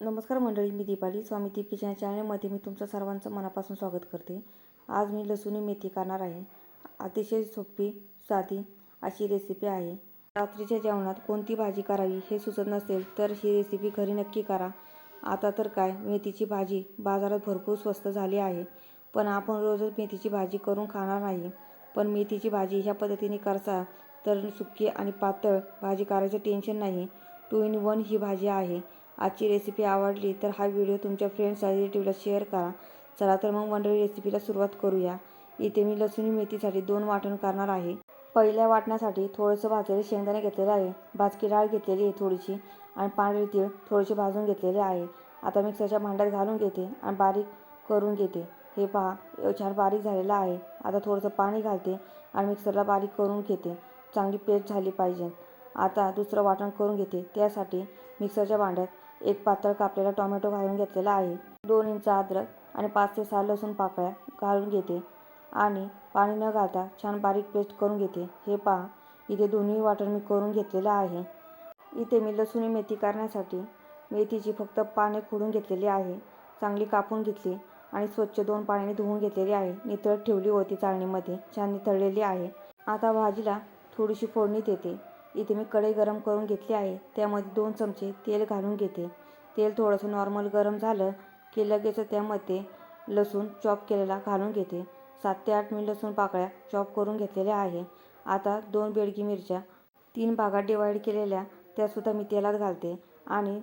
नमस्कार मंडळी मी दीपाली. स्वामी ती किचन चॅनलमध्ये मी तुमचं सर्वांचं मनापासून स्वागत करते. आज मी लसूणी मेथी करणार आहे. अतिशय सोपी साधी अशी रेसिपी आहे. रात्रीच्या जेवणात कोणती भाजी करावी हे सुचत नसेल तर ही रेसिपी घरी नक्की करा. आता तर काय मेथीची भाजी बाजारात भरपूर स्वस्त झाली आहे. पण आपण रोजच मेथीची भाजी करून खाणार नाही. पण मेथीची भाजी ह्या पद्धतीने करसा तर सुकी आणि पातळ भाजी करायचं टेन्शन नाही. टू इन वन ही भाजी आहे. आजची रेसिपी आवडली तर हा व्हिडिओ तुमच्या फ्रेंड्स रिलेटिव्हला शेअर करा. चला तर मग मंडळी रेसिपीला सुरुवात करूया. इथे मी लसूणी मेथीसाठी दोन वाटण करणार आहे. पहिल्या वाटण्यासाठी थोडंसं भाजलेले शेंगदाणे घेतलेले आहे. भाजकी डाळ घेतलेली आहे थोडीशी आणि पांढरी तीळ थोडीशी भाजून घेतलेले आहे. आता मिक्सरच्या भांड्यात घालून घेते आणि बारीक करून घेते. हे पहा छान बारीक झालेलं आहे. आता थोडंसं पाणी घालते आणि मिक्सरला बारीक करून घेते. चांगली पेस्ट झाली पाहिजे. आता दुसरं वाटण करून घेते. त्यासाठी मिक्सरच्या भांड्यात एक पातळ कापलेला टोमॅटो घालून घेतलेला आहे. दोन इंच अद्रक आणि पाच ते सहा लसूण पाकळ्या घालून घेते आणि पाणी न घालता छान बारीक पेस्ट करून घेते. हे पहा इथे दोन्ही वाटण मी करून घेतलेलं आहे. इथे मी लसूणी मेथी करण्यासाठी मेथीची फक्त पाने खोडून घेतलेली आहे. चांगली कापून घेतली आणि स्वच्छ दोन पाण्याने धुवून घेतलेली आहे. नितळत ठेवली होती चाळणीमध्ये छान नितळलेली आहे. आता भाजीला थोडीशी फोडणी देते. इथे मी कढई गरम करून घेतली आहे. त्यामध्ये दोन चमचे तेल घालून घेते. तेल थोडंसं नॉर्मल गरम झालं की लगेच त्यामध्ये लसूण चॉप केलेला घालून घेते. सात ते आठ मी लसूण पाकळ्या चॉप करून घेतलेल्या आहे. आता दोन बेडगी मिरच्या तीन भागात डिवाईड केलेल्या त्यासुद्धा मी तेलात घालते आणि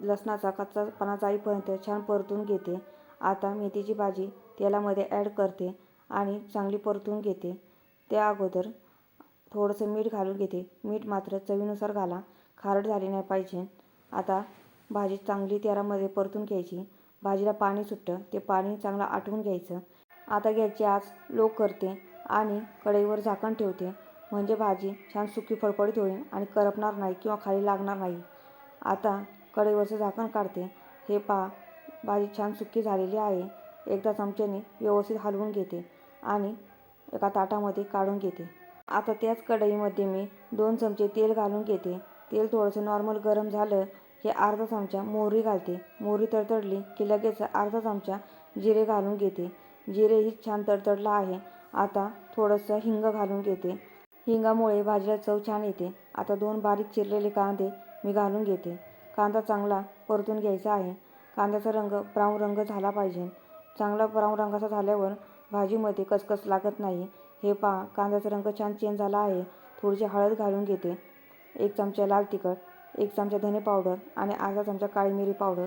लसणाचा कच्चापणा जाईपर्यंत छान परतून घेते. आता मेथीची भाजी तेलामध्ये ॲड करते आणि चांगली परतून घेते. त्या अगोदर थोडंसं मीठ घालून घेते. मीठ मात्र चवीनुसार घाला. खारट झाली नाही पाहिजे. आता भाजी चांगली तेलामध्ये परतून घ्यायची. भाजीला पाणी सुटतं. ते पाणी चांगलं आटवून घ्यायचं. आता घ्यायची आज लो करते आणि कढईवर झाकण ठेवते. म्हणजे भाजी छान सुकी फडफडीत होईल आणि करपणार नाही किंवा खाली लागणार नाही. आता कढईवरचं झाकण काढते. हे पहा भाजी छान सुकी झालेली आहे. एकदा चमच्याने व्यवस्थित हलवून घेते आणि एका ताटामध्ये काढून घेते. आता त्याच कढईमध्ये मी दोन चमचे तेल घालून घेते. तेल थोडंसं नॉर्मल गरम झालं की अर्धा चमचा मोहरी घालते. मोहरी तडतडली की लगेच अर्धा चमचा जिरे घालून घेते. जिरेही छान तडतडलं आहे. आता थोडंसं हिंग घालून घेते. हिंगामुळे भाजीला चव छान येते. आता दोन बारीक चिरलेले कांदे मी घालून घेते. कांदा चांगला परतून घ्यायचा आहे. कांद्याचा रंग ब्राऊन रंग झाला पाहिजे. चांगला ब्राऊन रंगाचा झाल्यावर भाजीमध्ये कसकस लागत नाही. हे पहा कांद्याचा रंग छान चेंज झाला आहे. थोडीशी हळद घालून घेते. एक चमचा लाल तिखट एक चमचा धने पावडर आणि अर्धा चमचा काळी मिरी पावडर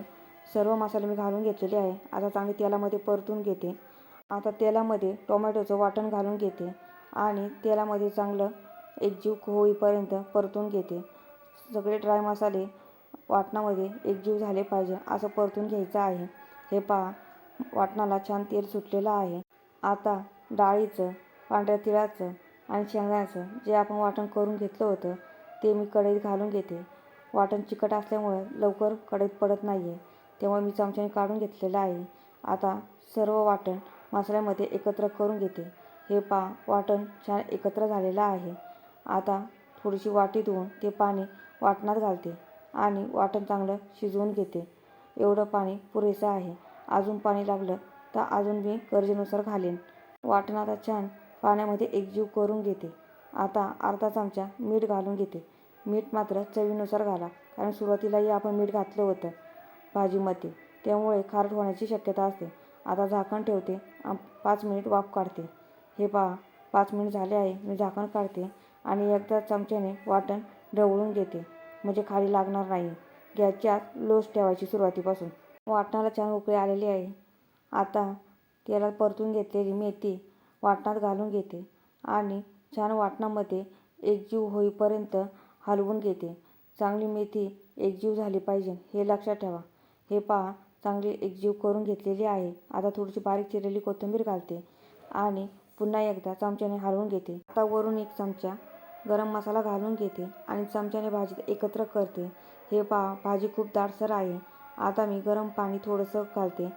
सर्व मसाले मी घालून घेतलेले आहे. आता चांगली तेलामध्ये परतून घेते. आता तेलामध्ये टोमॅटोचं वाटण घालून घेते आणि तेलामध्ये चांगलं एकजीव होईपर्यंत परतून घेते. सगळे ड्राय मसाले वाटणामध्ये एकजीव झाले पाहिजे असं परतून घ्यायचं आहे. हे पहा वाटणाला छान तेल सुटलेलं आहे. आता डाळीचं पांढऱ्या तिळाचं आणि शेंगदाण्याचं जे आपण वाटण करून घेतलं होतं ते मी कढईत घालून घेते. वाटण चिकट असल्यामुळं लवकर कढईत पडत नाही आहे त्यामुळे मी चमच्याने काढून घेतलेलं आहे. आता सर्व वाटण मसाल्यामध्ये एकत्र करून घेते. हे पा वाटण छान एकत्र झालेलं आहे. आता थोडीशी वाटी धुवून ते पाणी वाटणात घालते आणि वाटण चांगलं शिजवून घेते. एवढं पाणी पुरेसं आहे. अजून पाणी लागलं तर अजून मी गरजेनुसार घालेन. वाटण आता छान पाण्यामध्ये एकजीव करून घेते. आता अर्धा चमचा मीठ घालून घेते. मीठ मात्र चवीनुसार घाला कारण सुरुवातीलाही आपण मीठ घातलं होतं भाजीमध्ये. त्यामुळे खारट होण्याची शक्यता असते. आता झाकण ठेवते पाच मिनिट वाफ काढते. हे पहा पाच मिनिट झाले आहे मी झाकण काढते आणि एकदा चमच्याने वाटण ढवळून घेते. म्हणजे खाली लागणार नाही. गॅसची आत ठेवायची सुरुवातीपासून. वाटणाला छान उकळी आलेली आहे. आता त्याला परतून घेतलेली मेथी वाटणात घालून घेते आणि छान वाटणामध्ये एकजीव होईपर्यंत हलवून घेते. चांगली मेथी एकजीव झाली पाहिजे हे लक्षात ठेवा. हे पहा चांगली एकजीव करून घेतलेली आहे. आता थोडीशी बारीक चिरलेली कोथिंबीर घालते आणि पुन्हा एकदा चमच्याने हलवून घेते. आता वरून एक चमचा गरम मसाला घालून घेते आणि चमच्याने भाजी एकत्र करते. हे पहा भाजी खूप दाटसर आहे. आता मी गरम पाणी थोडंसं घालते.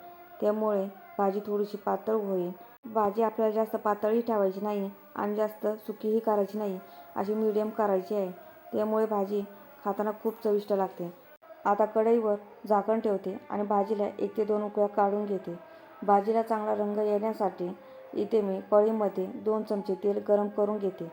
त्यामुळे भाजी थोडीशी पातळ होईल. भाजी आपल्याला जास्त पातळी ठेवायची नाही आणि जास्त सुकीही करायची नाही अशी मीडियम करायची आहे. त्यामुळे भाजी खाताना खूप चविष्ट लागते. आता कढईवर झाकण ठेवते आणि भाजीला एक ते दोन उकळ्या काढून घेते. भाजीला चांगला रंग येण्यासाठी इथे मी कळीमध्ये दोन चमचे तेल गरम करून घेते.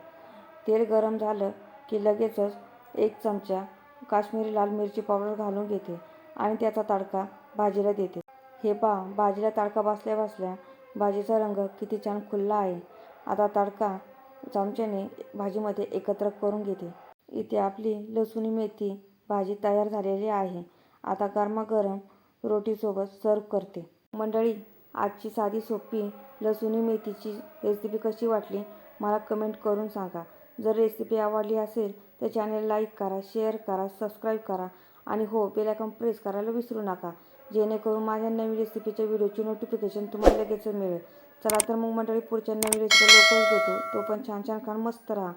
तेल गरम झालं की लगेचच एक चमचा काश्मीरी लाल मिरची पावडर घालून घेते आणि त्याचा तडका भाजीला देते. हे पहा भाजीला तडका बसल्या बसल्या भाजीचा रंग किती छान खुल्ला आहे. आता तडका चमच्याने भाजीमध्ये एकत्र करून घेते. इथे आपली लसूणी मेथी भाजी तयार झालेली आहे. आता गरमागरम रोटीसोबत सर्व करते. मंडळी आजची साधी सोपी लसूणी मेथीची रेसिपी कशी वाटली? मला कमेंट करून सांगा. जर रेसिपी आवडली असेल तर चॅनल लाईक करा शेअर करा सबस्क्राईब करा. आणि हो बेलायकॉन प्रेस करायला विसरू नका. जेणेकरून माझ्या नवीन रेसिपीच्या व्हिडिओची नोटिफिकेशन तुम्हाला लगेच मिळेल. चला तर मग मंडळी पुढच्या नवीन रेसिपी लवकरच भेटू. तो पण छान छान खान मस्त राहा.